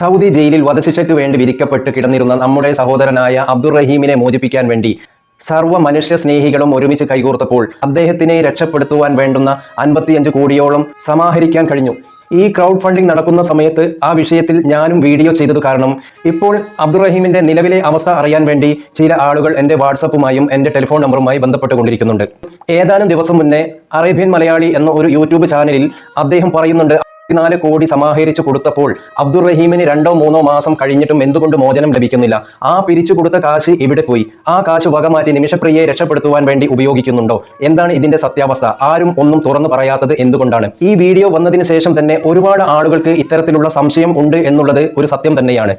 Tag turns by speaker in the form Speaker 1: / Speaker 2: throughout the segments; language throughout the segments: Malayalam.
Speaker 1: സൗദി ജയിലിൽ വധശിക്ഷയ്ക്ക് വേണ്ടി വിധിക്കപ്പെട്ട് കിടന്നിരുന്ന നമ്മുടെ സഹോദരനായ അബ്ദുൾ റഹീമിനെ മോചിപ്പിക്കാൻ വേണ്ടി സർവ മനുഷ്യ സ്നേഹികളും ഒരുമിച്ച് കൈകോർത്തപ്പോൾ അദ്ദേഹത്തിനെ രക്ഷപ്പെടുത്തുവാൻ വേണ്ടുന്ന അൻപത്തിയഞ്ച് കോടിയോളം സമാഹരിക്കാൻ കഴിഞ്ഞു. ഈ ക്രൗഡ് ഫണ്ടിംഗ് നടക്കുന്ന സമയത്ത് ആ വിഷയത്തിൽ ഞാനും വീഡിയോ ചെയ്തത് കാരണം ഇപ്പോൾ അബ്ദുറഹീമിന്റെ നിലവിലെ അവസ്ഥ അറിയാൻ വേണ്ടി ചില ആളുകൾ എന്റെ വാട്സപ്പുമായും എന്റെ ടെലിഫോൺ നമ്പറുമായി ബന്ധപ്പെട്ടുകൊണ്ടിരിക്കുന്നുണ്ട്. ഏതാനും ദിവസം മുന്നേ അറേബ്യൻ മലയാളി എന്ന ഒരു യൂട്യൂബ് ചാനലിൽ അദ്ദേഹം പറയുന്നുണ്ട് നാല് കോടി സമാഹരിച്ചു കൊടുത്തപ്പോൾ അബ്ദുൾ റഹീമിന് രണ്ടോ മൂന്നോ മാസം കഴിഞ്ഞിട്ടും എന്തുകൊണ്ട് മോചനം ലഭിക്കുന്നില്ല? ആ പിരിച്ചു കൊടുത്ത കാശ് എവിടെ പോയി? ആ കാശ് വകമാറ്റി നിമിഷപ്രിയയെ രക്ഷപ്പെടുത്തുവാൻ വേണ്ടി ഉപയോഗിക്കുന്നുണ്ടോ? എന്താണ് ഇതിന്റെ സത്യാവസ്ഥ? ആരും ഒന്നും തുറന്നു പറയാത്തത് എന്തുകൊണ്ടാണ്? ഈ വീഡിയോ വന്നതിന് ശേഷം തന്നെ ഒരുപാട് ആളുകൾക്ക് ഇത്തരത്തിലുള്ള സംശയം ഉണ്ട് എന്നുള്ളത് ഒരു സത്യം തന്നെയാണ്.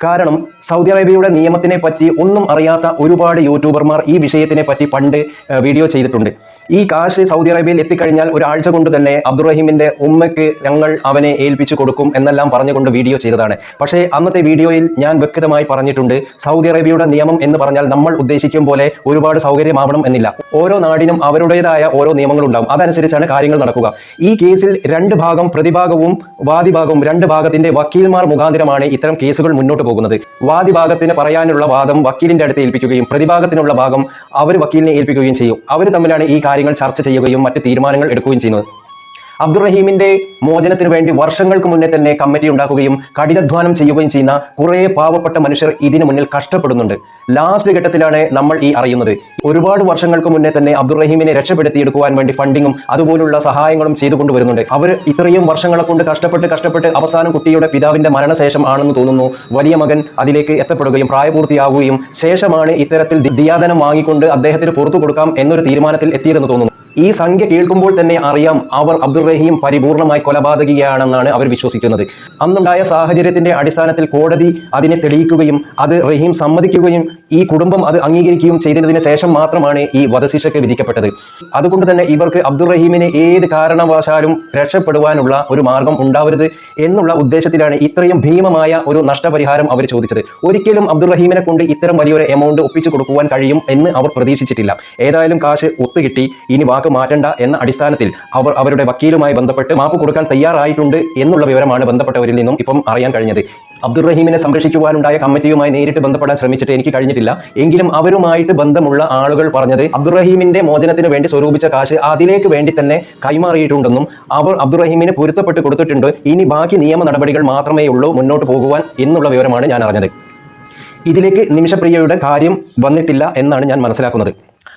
Speaker 1: കാരണം സൗദി അറേബ്യയുടെ നിയമത്തിനെ പറ്റി ഒന്നും അറിയാത്ത ഒരുപാട് യൂട്യൂബർമാർ ഈ വിഷയത്തിനെ പറ്റി പണ്ട് വീഡിയോ ചെയ്തിട്ടുണ്ട്. ഈ കാശ് സൗദി അറേബ്യയിൽ എത്തിക്കഴിഞ്ഞാൽ ഒരാഴ്ച കൊണ്ട് തന്നെ അബ്ദുറഹീമിന്റെ ഉമ്മയ്ക്ക് ഞങ്ങൾ അവനെ ഏൽപ്പിച്ചു കൊടുക്കും എന്നെല്ലാം പറഞ്ഞുകൊണ്ട് വീഡിയോ ചെയ്തതാണ്. പക്ഷേ അന്നത്തെ വീഡിയോയിൽ ഞാൻ വ്യക്തമായി പറഞ്ഞിട്ടുണ്ട് സൗദി അറേബ്യയുടെ നിയമം എന്ന് പറഞ്ഞാൽ നമ്മൾ ഉദ്ദേശിക്കും പോലെ ഒരുപാട് സൗകര്യമാവണം എന്നില്ല. ഓരോ നാടിനും അവരുടേതായ ഓരോ നിയമങ്ങളുണ്ടാവും. അതനുസരിച്ചാണ് കാര്യങ്ങൾ നടക്കുക. ഈ കേസിൽ രണ്ട് ഭാഗം പ്രതിഭാഗവും വാദിഭാഗവും രണ്ട് ഭാഗത്തിന്റെ വക്കീൽമാർ മുഖാന്തരമാണ് ഇത്തരം കേസുകൾ മുന്നോട്ട് പോകുന്നത്. വാദിഭാഗത്തിന് പറയാനുള്ള വാദം വക്കീലിന്റെ അടുത്ത് ഏൽപ്പിക്കുകയും പ്രതിഭാഗത്തിനുള്ള ഭാഗം അവർ വക്കീലിനെ ഏൽപ്പിക്കുകയും ചെയ്യും. അവർ തമ്മിലാണ് ഈ കാര്യങ്ങൾ ചർച്ച ചെയ്യുകയും മറ്റ് തീരുമാനങ്ങൾ എടുക്കുകയും ചെയ്യുന്നത്. അബ്ദുറഹീമിന്റെ മോചനത്തിന് വേണ്ടി വർഷങ്ങൾക്ക് മുന്നേ തന്നെ കമ്മിറ്റി ഉണ്ടാക്കുകയും കഠിനാധ്വാനം ചെയ്യുകയും ചെയ്യുന്ന കുറെ പാവപ്പെട്ട മനുഷ്യർ ഇതിനു മുന്നിൽ കഷ്ടപ്പെടുന്നുണ്ട്. ലാസ്റ്റ് ഘട്ടത്തിലാണ് നമ്മൾ ഈ അറിയുന്നത്. ഒരുപാട് വർഷങ്ങൾക്ക് മുന്നേ തന്നെ അബ്ദുറഹീമിനെ രക്ഷപ്പെടുത്തിയെടുക്കുവാൻ വേണ്ടി ഫണ്ടിങ്ങും അതുപോലുള്ള സഹായങ്ങളും ചെയ്തുകൊണ്ട് വരുന്നുണ്ട്. അവർ ഇത്രയും വർഷങ്ങളെ കൊണ്ട് കഷ്ടപ്പെട്ട് കഷ്ടപ്പെട്ട് അവസാനം കുട്ടിയുടെ പിതാവിന്റെ മരണശേഷം ആണെന്ന് തോന്നുന്നു. വലിയ മകൻ അതിലേക്ക് എത്തപ്പെടുകയും പ്രായപൂർത്തിയാവുകയും ശേഷമാണ് ഇത്തരത്തിൽ ദിയാദനം വാങ്ങിക്കൊണ്ട് അദ്ദേഹത്തിന് പുറത്തു കൊടുക്കാം എന്നൊരു തീരുമാനത്തിൽ എത്തിയതെന്ന് തോന്നുന്നു. ഈ സംഖ്യ കേൾക്കുമ്പോൾ തന്നെ അറിയാം അവർ അബ്ദുറഹീം പരിപൂർണമായി കൊലപാതകിയാണെന്നാണ് അവർ വിശ്വസിക്കുന്നത്. അന്നുണ്ടായ സാഹചര്യത്തിന്റെ അടിസ്ഥാനത്തിൽ കോടതി അതിനെ തെളിയിക്കുകയും അത് റഹീം സമ്മതിക്കുകയും ഈ കുടുംബം അത് അംഗീകരിക്കുകയും ചെയ്തതിന് ശേഷം മാത്രമാണ് ഈ വധശിക്ഷയ്ക്ക് വിധിക്കപ്പെട്ടത്. അതുകൊണ്ട് തന്നെ ഇവർക്ക് അബ്ദുറഹീമിനെ ഏത് കാരണവശാലും രക്ഷപ്പെടുവാനുള്ള ഒരു മാർഗം ഉണ്ടാവരുത് എന്നുള്ള ഉദ്ദേശത്തിലാണ് ഇത്രയും ഭീമമായ ഒരു നഷ്ടപരിഹാരം അവർ ചോദിച്ചത്. ഒരിക്കലും അബ്ദുറഹീമിനെ കൊണ്ട് ഇത്തരം വലിയൊരു എമൗണ്ട് ഒപ്പിച്ചു കൊടുക്കുവാൻ കഴിയും എന്ന് അവർ പ്രതീക്ഷിച്ചിട്ടില്ല. ഏതായാലും കാശ് ഒത്തുകിട്ടി. ഇനി വാക്ക് മാറ്റണ്ട എന്ന അടിസ്ഥാനത്തിൽ അവർ അവരുടെ വക്കീലുമായി ബന്ധപ്പെട്ട് മാപ്പ് കൊടുക്കാൻ തയ്യാറായിട്ടുണ്ട് എന്നുള്ള വിവരമാണ് ബന്ധപ്പെട്ടവരിൽ നിന്നും ഇപ്പം അറിയാൻ കഴിഞ്ഞത്. അബ്ദുറഹീമിനെ സംരക്ഷിക്കുവാനുണ്ടായ കമ്മിറ്റിയുമായി നേരിട്ട് ബന്ധപ്പെടാൻ ശ്രമിച്ചിട്ട് എനിക്ക് കഴിഞ്ഞിട്ടില്ല. എങ്കിലും അവരുമായിട്ട് ബന്ധമുള്ള ആളുകൾ പറഞ്ഞത് അബ്ദുറഹീമിന്റെ മോചനത്തിന് വേണ്ടി സ്വരൂപിച്ച കാശ് അതിലേക്ക് വേണ്ടി തന്നെ കൈമാറിയിട്ടുണ്ടെന്നും അവർ അബ്ദുറഹീമിന് പൊരുത്തപ്പെട്ട് കൊടുത്തിട്ടുണ്ട്. ഇനി ബാക്കി നിയമ നടപടികൾ മാത്രമേ ഉള്ളൂ മുന്നോട്ട് പോകുവാൻ എന്നുള്ള വിവരമാണ് ഞാൻ അറിഞ്ഞത്. ഇതിലേക്ക് നിമിഷപ്രിയയുടെ കാര്യം വന്നിട്ടില്ല എന്നാണ് ഞാൻ മനസ്സിലാക്കുന്നത്.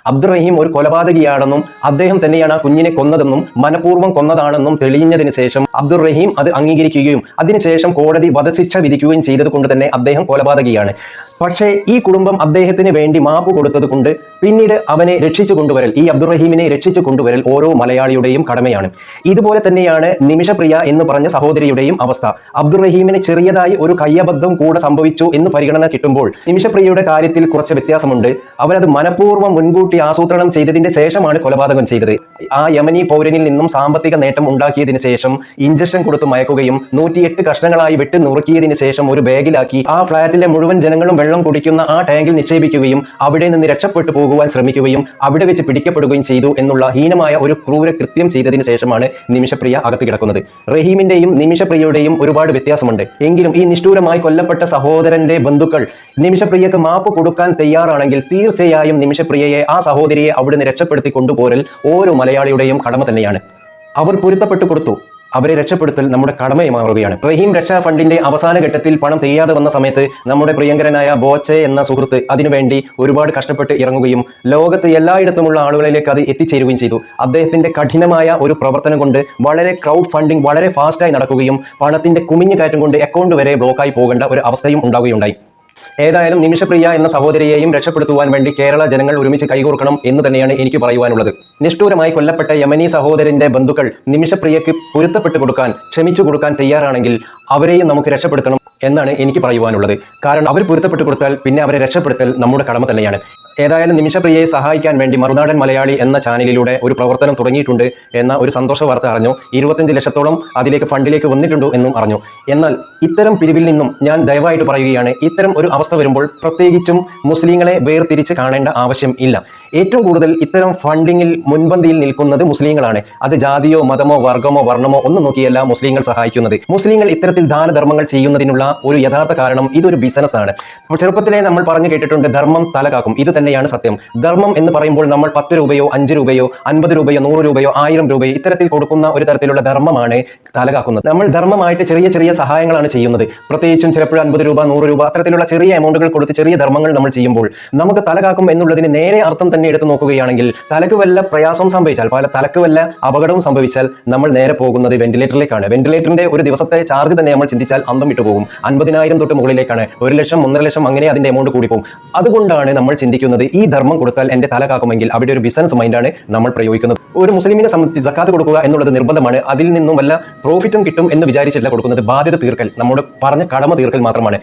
Speaker 1: അബ്ദുറഹീം ഒരു കൊലപാതകിയാണെന്നും അദ്ദേഹം തന്നെയാണ് ആ കുഞ്ഞിനെ കൊന്നതെന്നും മനഃപൂർവം കൊന്നതാണെന്നും തെളിഞ്ഞതിന് ശേഷം അബ്ദുറഹീം അത് അംഗീകരിക്കുകയും അതിനുശേഷം കോടതി വധശിക്ഷ വിധിക്കുകയും ചെയ്തത് കൊണ്ട് തന്നെ അദ്ദേഹം കൊലപാതകിയാണ്. പക്ഷേ ഈ കുടുംബം അദ്ദേഹത്തിന് വേണ്ടി മാപ്പ് കൊടുത്തത് കൊണ്ട് പിന്നീട് അവനെ രക്ഷിച്ചു കൊണ്ടുവരൽ ഈ അബ്ദുറഹീമിനെ രക്ഷിച്ചു കൊണ്ടുവരൽ ഓരോ മലയാളിയുടെയും കടമയാണ്. ഇതുപോലെ തന്നെയാണ് നിമിഷപ്രിയ എന്ന് പറഞ്ഞ സഹോദരിയുടെയും അവസ്ഥ. അബ്ദുറഹീമിന് ചെറിയതായി ഒരു കയ്യബദ്ധം കൂടെ സംഭവിച്ചു എന്ന് പരിഗണന കിട്ടുമ്പോൾ നിമിഷപ്രിയയുടെ കാര്യത്തിൽ കുറച്ച് വ്യത്യാസമുണ്ട്. അവരത് മനഃപൂർവം മുൻകൂട്ടി ആസൂത്രണം ചെയ്തതിന്റെ ശേഷമാണ് കൊലപാതകം ചെയ്തത്. ആ യമനി പൗരനിൽ നിന്നും സാമ്പത്തിക നേട്ടം ഉണ്ടാക്കിയതിനു ശേഷം ഇഞ്ചക്ഷൻ കൊടുത്ത് മയക്കുകയും നൂറ്റിയെട്ട് കഷ്ണങ്ങളായി വെട്ടി നുറുക്കിയതിനു ശേഷം ഒരു ബാഗിലാക്കി ആ ഫ്ളാറ്റിലെ മുഴുവൻ ജനങ്ങളും കുടിക്കുന്ന ആ ടാങ്കിൽ നിക്ഷേപിക്കുകയും അവിടെ നിന്ന് രക്ഷപ്പെട്ടു പോകുവാൻ ശ്രമിക്കുകയും അവിടെ വെച്ച് പിടിക്കപ്പെടുകയും ചെയ്തു എന്നുള്ള ഹീനമായ ഒരു ക്രൂര കൃത്യം ചെയ്തതിന് ശേഷമാണ് നിമിഷപ്രിയ അകത്ത് കിടക്കുന്നത്. റഹീമിന്റെയും നിമിഷപ്രിയയുടെയും ഒരുപാട് വ്യത്യാസമുണ്ട്. എങ്കിലും ഈ നിഷ്ഠൂരമായി കൊല്ലപ്പെട്ട സഹോദരന്റെ ബന്ധുക്കൾ നിമിഷപ്രിയക്ക് മാപ്പ് കൊടുക്കാൻ തയ്യാറാണെങ്കിൽ തീർച്ചയായും നിമിഷപ്രിയയെ ആ സഹോദരിയെ അവിടുന്ന് രക്ഷപ്പെടുത്തി കൊണ്ടുപോരൽ ഓരോ മലയാളിയുടെയും കടമ തന്നെയാണ്. അവർ പൊരുത്തപ്പെട്ടു കൊടുത്തു. അവരെ രക്ഷപ്പെടുത്തൽ നമ്മുടെ കടമയെ മാറുകയാണ്. റഹീം രക്ഷാ ഫണ്ടിന്റെ അവസാന ഘട്ടത്തിൽ പണം തികയാതെ വന്ന സമയത്ത് നമ്മുടെ പ്രിയങ്കരനായ ബോച്ചെ എന്ന സുഹൃത്ത് അതിനുവേണ്ടി ഒരുപാട് കഷ്ടപ്പെട്ട് ഇറങ്ങുകയും ലോകത്ത് എല്ലായിടത്തുമുള്ള ആളുകളിലേക്ക് അത് എത്തിച്ചേരുകയും ചെയ്തു. അദ്ദേഹത്തിന്റെ കഠിനമായ ഒരു പ്രവർത്തനം കൊണ്ട് വളരെ ക്രൗഡ് ഫണ്ടിങ് വളരെ ഫാസ്റ്റായി നടക്കുകയും പണത്തിന്റെ കുമിഞ്ഞു കയറ്റം കൊണ്ട് അക്കൗണ്ട് വരെ ബ്ലോക്കായി പോകേണ്ട ഒരു അവസ്ഥയും ഉണ്ടാവുകയുണ്ടായി. ഏതായാലും നിമിഷപ്രിയ എന്ന സഹോദരിയെയും രക്ഷപ്പെടുത്തുവാൻ വേണ്ടി കേരള ജനങ്ങൾ ഒരുമിച്ച് കൈകോർക്കണം എന്ന് തന്നെയാണ് എനിക്ക് പറയുവാനുള്ളത്. നിഷ്ഠൂരമായി കൊല്ലപ്പെട്ട യമനി സഹോദരന്റെ ബന്ധുക്കൾ നിമിഷപ്രിയക്ക് പൊരുത്തപ്പെട്ടു കൊടുക്കാൻ ക്ഷമിച്ചു കൊടുക്കാൻ തയ്യാറാണെങ്കിൽ അവരെയും നമുക്ക് രക്ഷപ്പെടുത്തണം. എന്നാണ് എനിക്ക് പറയുവാനുള്ളത്. കാരണം അവർ പൊരുത്തപ്പെട്ട് കൊടുത്താൽ പിന്നെ അവരെ രക്ഷപ്പെടുത്തൽ നമ്മുടെ കടമ തന്നെയാണ്. ഏതായാലും നിമിഷപ്രിയയെ സഹായിക്കാൻ വേണ്ടി മറുനാടൻ മലയാളി എന്ന ചാനലിലൂടെ ഒരു പ്രവർത്തനം തുടങ്ങിയിട്ടുണ്ട് എന്ന ഒരു സന്തോഷ വാർത്ത അറിഞ്ഞു. ഇരുപത്തഞ്ച് ലക്ഷത്തോളം അതിലേക്ക് ഫണ്ടിലേക്ക് വന്നിട്ടുണ്ടോ എന്നും അറിഞ്ഞു. എന്നാൽ ഇത്തരം പിരിവിൽ നിന്നും ഞാൻ ദയവായിട്ട് പറയുകയാണ് ഇത്തരം ഒരു അവസ്ഥ വരുമ്പോൾ പ്രത്യേകിച്ചും മുസ്ലിങ്ങളെ വേർതിരിച്ച് കാണേണ്ട ആവശ്യം ഇല്ല. ഏറ്റവും കൂടുതൽ ഇത്തരം ഫണ്ടിങ്ങിൽ മുൻപന്തിയിൽ നിൽക്കുന്നത് മുസ്ലിങ്ങളാണ്. അത് ജാതിയോ മതമോ വർഗമോ വർണമോ ഒന്നും നോക്കിയല്ല മുസ്ലിങ്ങൾ സഹായിക്കുന്നത്. മുസ്ലിങ്ങൾ ഇത്തരത്തിൽ ദാനധർമ്മങ്ങൾ ചെയ്യുന്നതിനുള്ള ഒരു യഥാർത്ഥ കാരണം ഇതൊരു ബിസിനസ് ആണ്. ചെറുപ്പത്തിലെ നമ്മൾ പറഞ്ഞു കേട്ടിട്ടുണ്ട് ധർമ്മം തലകാക്കും. ഇത് തന്നെയാണ് സത്യം. ധർമ്മം എന്ന് പറയുമ്പോൾ നമ്മൾ പത്ത് രൂപയോ അഞ്ച് രൂപയോ അൻപത് രൂപയോ നൂറ് രൂപയോ ആയിരം രൂപയോ ഇത്തരത്തിൽ കൊടുക്കുന്ന ഒരു തരത്തിലുള്ള ധർമ്മമാണ് തലകാക്കുന്നത്. നമ്മൾ ധർമ്മമായിട്ട് ചെറിയ ചെറിയ സഹായങ്ങളാണ് ചെയ്യുന്നത്. പ്രത്യേകിച്ചും ചിലപ്പോൾ അൻപത് രൂപ നൂറ് രൂപ അത്തരത്തിലുള്ള ചെറിയ എമൗണ്ടുകൾ കൊടുത്ത് ചെറിയ ധർമ്മങ്ങൾ നമ്മൾ ചെയ്യുമ്പോൾ നമുക്ക് തലകാക്കും എന്നുള്ളതിന് നേരെ അർത്ഥം തന്നെ എടുത്ത് നോക്കുകയാണെങ്കിൽ തലക്ക് വല്ല പ്രയാസവും സംഭവിച്ചാൽ പല തലക്ക് വല്ല അപകടവും സംഭവിച്ചാൽ നമ്മൾ നേരെ പോകുന്നത് വെന്റിലേറ്ററിലേക്കാണ് വെന്റിലേറ്ററിന്റെ ഒരു ദിവസത്തെ ചാർജ് തന്നെ നമ്മൾ ചിന്തിച്ചാൽ അന്തം വിട്ടു പോകും അൻപതിനായിരം തൊട്ട് മുകളിലേക്കാണ്. ഒരു ലക്ഷം ഒന്നര ലക്ഷം അങ്ങനെ അതിന്റെ എമൗണ്ട് കൂടി പോകും. അതുകൊണ്ടാണ് നമ്മൾ ചിന്തിക്കുന്നത് ഈ ധർമ്മം കൊടുത്താൽ എന്റെ തല കാക്കുമെങ്കിൽ അവിടെ ഒരു ബിസിനസ് മൈൻഡാണ് നമ്മൾ പ്രയോഗിക്കുന്നത്. ഒരു മുസ്ലിമിനെ സംബന്ധിച്ച് ജക്കാത്ത് കൊടുക്കുക എന്നുള്ളത് നിർബന്ധമാണ്. അതിൽ നിന്നും വല്ല പ്രോഫിറ്റും കിട്ടും എന്ന് വിചാരിച്ചില്ല കൊടുക്കുന്നത്. ബാധ്യത തീർക്കൽ നമ്മുടെ പറഞ്ഞ കടമ തീർക്കൽ മാത്രമാണ്.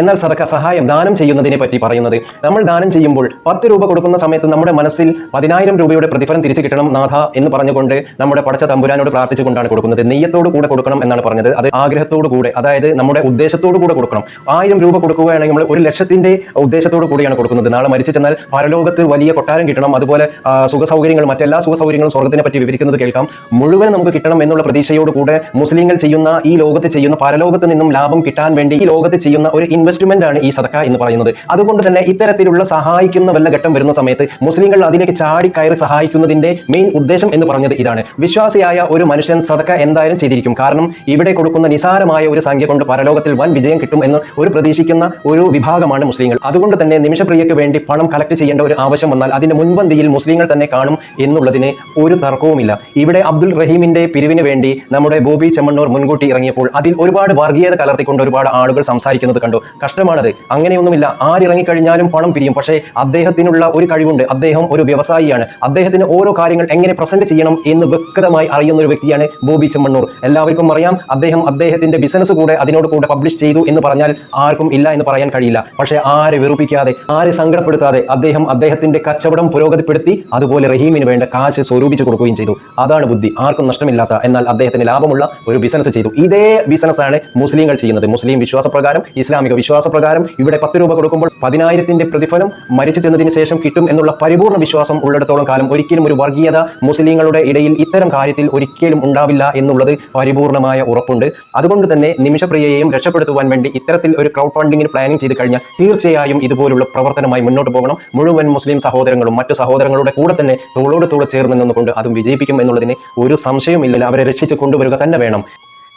Speaker 1: എന്നാൽ സദക്ക സഹായം ദാനം ചെയ്യുന്നതിനെ പറ്റി പറയുന്നത്. നമ്മൾ ദാനം ചെയ്യുമ്പോൾ പത്ത് രൂപ കൊടുക്കുന്ന സമയത്ത് നമ്മുടെ മനസ്സിൽ പതിനായിരം രൂപയുടെ പ്രതിഫലം തിരിച്ചു കിട്ടണം നാഥ എന്ന് പറഞ്ഞുകൊണ്ട് നമ്മുടെ പടച്ച തമ്പുരാനോട് പ്രാർത്ഥിച്ചുകൊണ്ടാണ് കൊടുക്കുന്നത്. നെയ്യത്തോട് കൂടെ കൊടുക്കണം എന്നാണ് പറഞ്ഞത്. അത് ആഗ്രഹത്തോടു കൂടെ അതായത് നമ്മുടെ ഉദ്ദേശത്തോടു കൂടെ കൊടുക്കണം. ആയിരം രൂപ കൊടുക്കുകയാണെങ്കിൽ നമ്മൾ ഒരു ലക്ഷത്തിന്റെ ഉദ്ദേശത്തോടു കൂടിയാണ് കൊടുക്കുന്നത്. നാളെ മരിച്ചു ചെന്നാൽ പരലോകത്ത് വലിയ കൊട്ടാരം കിട്ടണം. അതുപോലെ സുഖ സൗകര്യങ്ങൾ മറ്റെല്ലാ സുഖ സൗകര്യങ്ങളും സ്വർഗത്തിനെ പറ്റി വിവരിക്കുന്നത് കേൾക്കാം. മുഴുവൻ നമുക്ക് കിട്ടണം എന്നുള്ള പ്രതീക്ഷയോടുകൂടെ മുസ്ലിങ്ങൾ ചെയ്യുന്ന ഈ ലോകത്ത് ചെയ്യുന്ന പരലോകത്ത് നിന്നും ലാഭം കിട്ടാൻ വേണ്ടി ഈ ലോകത്ത് ചെയ്യുന്ന ഒരു ഇൻവെസ്റ്റ്മെന്റ് ആണ് ഈ സദക്ക എന്ന് പറയുന്നത്. അതുകൊണ്ട് തന്നെ ഇത്തരത്തിലുള്ള സഹായിക്കുന്ന വല്ല ഘട്ടം വരുന്ന സമയത്ത് മുസ്ലിങ്ങൾ അതിലേക്ക് ചാടി കയറി സഹായിക്കുന്നതിന്റെ മെയിൻ ഉദ്ദേശം എന്ന് പറഞ്ഞത് ഇതാണ്. വിശ്വാസിയായ ഒരു മനുഷ്യൻ സദക്ക എന്തായാലും ചെയ്തിരിക്കും. കാരണം ഇവിടെ കൊടുക്കുന്ന നിസാരമായ ഒരു സംഖ്യ കൊണ്ട് പരലോകത്തിൽ വൻ വിജയം കിട്ടും എന്ന് ഒരു പ്രതീക്ഷിക്കുന്ന ഒരു വിഭാഗമാണ് മുസ്ലിങ്ങൾ. അതുകൊണ്ട് തന്നെ നിമിഷപ്രിയയ്ക്ക് വേണ്ടി പണം കളക്ട് ചെയ്യേണ്ട ഒരു ആവശ്യം വന്നാൽ അതിന്റെ മുൻപന്തിയിൽ മുസ്ലിങ്ങൾ തന്നെ കാണും എന്നുള്ളതിന് ഒരു തർക്കവുമില്ല. ഇവിടെ അബ്ദുൽ റഹീമിന്റെ പിരിവിന് വേണ്ടി നമ്മുടെ ബോബി ചെമ്മണ്ണൂർ മുൻകൂട്ടി ഇറങ്ങിയപ്പോൾ അതിൽ ഒരുപാട് വർഗീയത കലർത്തിക്കൊണ്ട് ഒരുപാട് ആളുകൾ സംസാരിക്കുന്നത് കണ്ടു. കഷ്ടമാണത്. അങ്ങനെയൊന്നുമില്ല. ആരിറങ്ങിക്കഴിഞ്ഞാലും പണം പിരിയും. പക്ഷേ അദ്ദേഹത്തിനുള്ള ഒരു കഴിവുണ്ട്. അദ്ദേഹം ഒരു വ്യവസായിയാണ്. അദ്ദേഹത്തിന് ഓരോ കാര്യങ്ങൾ എങ്ങനെ പ്രസന്റ് ചെയ്യണം എന്ന് വ്യക്തമായി അറിയുന്ന ഒരു വ്യക്തിയാണ് ബോബി ചെമ്മണ്ണൂർ. എല്ലാവർക്കും അറിയാം. അദ്ദേഹം അദ്ദേഹത്തിന്റെ ബിസിനസ് കൂടെ അതിനോട് കൂടെ പബ്ലിഷ് ചെയ്തു എന്ന് പറഞ്ഞാൽ ആർക്കും ഇല്ല എന്ന് പറയാൻ കഴിയില്ല. പക്ഷേ ആരെ വെറുപ്പിക്കാതെ ആരെ സങ്കടപ്പെടുത്താതെ അദ്ദേഹം അദ്ദേഹത്തിന്റെ കച്ചവടം പുരോഗതിപ്പെടുത്തി അതുപോലെ റഹീമിന് വേണ്ട കാശ് സ്വരൂപിച്ച് കൊടുക്കുകയും ചെയ്തു. അതാണ് ബുദ്ധി. ആർക്കും നഷ്ടമില്ലാത്ത എന്നാൽ അദ്ദേഹത്തിന് ലാഭമുള്ള ഒരു ബിസിനസ് ചെയ്തു. ഇതേ ബിസിനസ്സാണ് മുസ്ലിങ്ങൾ ചെയ്യുന്നത്. മുസ്ലിം വിശ്വാസപ്രകാരം ഇസ്ലാമിക വിശ്വാസപ്രകാരം ഇവിടെ പത്ത് രൂപ കൊടുക്കുമ്പോൾ പതിനായിരത്തിന്റെ പ്രതിഫലം മരിച്ചു ചെന്നതിന് ശേഷം കിട്ടും എന്നുള്ള പരിപൂർണ വിശ്വാസം ഉള്ളിടത്തോളം കാലം ഒരിക്കലും ഒരു വർഗീയത മുസ്ലിങ്ങളുടെ ഇടയിൽ ഇത്തരം കാര്യത്തിൽ ഒരിക്കലും ഉണ്ടാവില്ല എന്നുള്ളത് പരിപൂർണമായ ഉറപ്പുണ്ട്. അതുകൊണ്ട് തന്നെ നിമിഷപ്രിയയെയും രക്ഷപ്പെടുത്തുവാൻ വേണ്ടി ഇത്തരത്തിൽ ഒരു ക്രൗഡ് ഫണ്ടിങ്ങിന് പ്ലാനിങ് ചെയ്ത് കഴിഞ്ഞാൽ തീർച്ചയായും ഇതുപോലുള്ള പ്രവർത്തനമായി മുന്നോട്ട് പോകണം. മുഴുവൻ മുസ്ലിം സഹോദരങ്ങളും മറ്റു സഹോദരങ്ങളുടെ കൂടെ തന്നെ തോളോട് തോളെ ചേർന്ന് നിന്നുകൊണ്ട് അതും വിജയിപ്പിക്കും എന്നുള്ളതിന് ഒരു സംശയവുമില്ല. അവരെ രക്ഷിച്ച് കൊണ്ടുവരിക തന്നെ വേണം.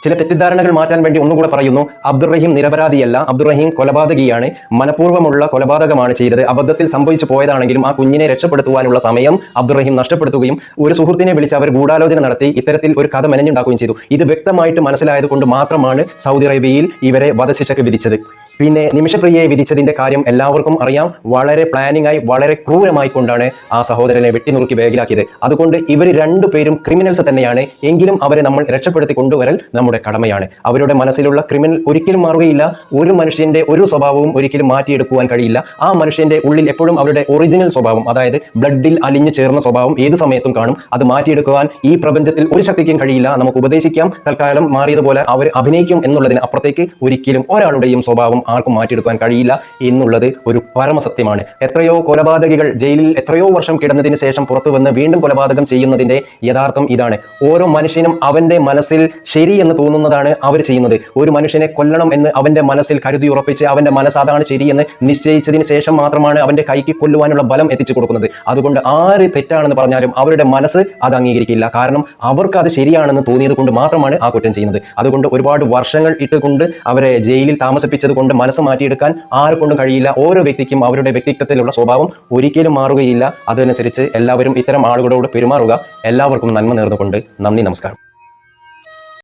Speaker 1: ചില തെറ്റിദ്ധാരണകൾ മാറ്റാൻ വേണ്ടി ഒന്നുകൂടെ പറയുന്നു. അബ്ദുറഹീം നിരപരാധിയല്ല. അബ്ദുറഹീം കൊലപാതകിയാണ്. മനഃപൂർവമുള്ള കൊലപാതകമാണ് ചെയ്തത്. അബദ്ധത്തിൽ സംഭവിച്ചു പോയതാണെങ്കിലും ആ കുഞ്ഞിനെ രക്ഷപ്പെടുത്തുവാനുള്ള സമയം അബ്ദുറഹീം നഷ്ടപ്പെടുത്തുകയും ഒരു സുഹൃത്തിനെ വിളിച്ച് അവർ ഗൂഢാലോചന നടത്തി ഇത്തരത്തിൽ ഒരു കഥ മെനഞ്ഞുണ്ടാക്കുകയും ചെയ്തു. ഇത് വ്യക്തമായിട്ട് മനസ്സിലായത് കൊണ്ട് മാത്രമാണ് സൗദി അറേബ്യയിൽ ഇവരെ വധശിക്ഷയ്ക്ക് വിധിച്ചത്. പിന്നെ നിമിഷപ്രിയയെ വിധിച്ചതിന്റെ കാര്യം എല്ലാവർക്കും അറിയാം. വളരെ പ്ലാനിംഗ് ആയി വളരെ ക്രൂരമായി കൊണ്ടാണ് ആ സഹോദരനെ വെട്ടിനുറുക്കി വേഗിലാക്കിയത് അതുകൊണ്ട് ഇവർ രണ്ടുപേരും ക്രിമിനൽസ് തന്നെയാണ്. എങ്കിലും അവരെ നമ്മൾ രക്ഷപ്പെടുത്തി കൊണ്ടുവരൽ നമ്മുടെ കടമയാണ്. അവരുടെ മനസ്സിലുള്ള ക്രിമിനൽ ഒരിക്കലും മാറുകയില്ല. ഒരു മനുഷ്യന്റെ ഒരു സ്വഭാവവും ഒരിക്കലും മാറ്റിയെടുക്കുവാൻ കഴിയില്ല. ആ മനുഷ്യന്റെ ഉള്ളിൽ എപ്പോഴും അവരുടെ ഒറിജിനൽ സ്വഭാവം അതായത് ബ്ലഡിൽ അലിഞ്ഞു ചേർന്ന സ്വഭാവം ഏത് സമയത്തും കാണും. അത് മാറ്റിയെടുക്കുവാൻ ഈ പ്രപഞ്ചത്തിൽ ഒരു ശക്തിക്കും കഴിയില്ല. നമുക്ക് ഉപദേശിക്കാം. തൽക്കാലം മാറിയതുപോലെ അവർ അഭിനയിക്കും എന്നുള്ളതിന് അപ്പുറത്തേക്ക് ഒരിക്കലും ഒരാളുടെയും സ്വഭാവം ആർക്കും മാറ്റിയെടുക്കാൻ കഴിയില്ല എന്നുള്ളത് ഒരു പരമസത്യമാണ്. എത്രയോ കൊലപാതകികൾ ജയിലിൽ എത്രയോ വർഷം കിടന്നതിന് ശേഷം പുറത്തു വന്ന് വീണ്ടും കൊലപാതകം ചെയ്യുന്നതിന്റെ യഥാർത്ഥം ഇതാണ്. ഓരോ മനുഷ്യനും അവന്റെ മനസ്സിൽ ശരി എന്ന് തോന്നുന്നതാണ് അവർ ചെയ്യുന്നത്. ഒരു മനുഷ്യനെ കൊല്ലണം എന്ന് അവന്റെ മനസ്സിൽ കരുതി ഉറപ്പിച്ച് അവന്റെ മനസ്സ് അതാണ് ശരിയെന്ന് നിശ്ചയിച്ചതിന് ശേഷം മാത്രമാണ് അവന്റെ കൈക്ക് കൊല്ലുവാനുള്ള ബലം എത്തിച്ചു കൊടുക്കുന്നത്. അതുകൊണ്ട് ആര് തെറ്റാണെന്ന് പറഞ്ഞാലും അവരുടെ മനസ്സ് അത് അംഗീകരിക്കില്ല. കാരണം അവർക്ക് അത് ശരിയാണെന്ന് തോന്നിയത് കൊണ്ട് മാത്രമാണ് ആ കുറ്റം ചെയ്യുന്നത്. അതുകൊണ്ട് ഒരുപാട് വർഷങ്ങൾ ഇട്ടുകൊണ്ട് അവരെ ജയിലിൽ താമസിപ്പിച്ചത് കൊണ്ട് മനസ്സ് മാറ്റിയെടുക്കാൻ ആരെക്കൊണ്ടും കഴിയില്ല. ഓരോ വ്യക്തിക്കും അവരുടെ വ്യക്തിത്വത്തിലുള്ള സ്വഭാവം ഒരിക്കലും മാറുകയില്ല. അതനുസരിച്ച് എല്ലാവരും ഇത്തരം ആളുകളോട് പെരുമാറുക. എല്ലാവർക്കും നന്മ നേർന്നുകൊണ്ട് നന്ദി നമസ്കാരം.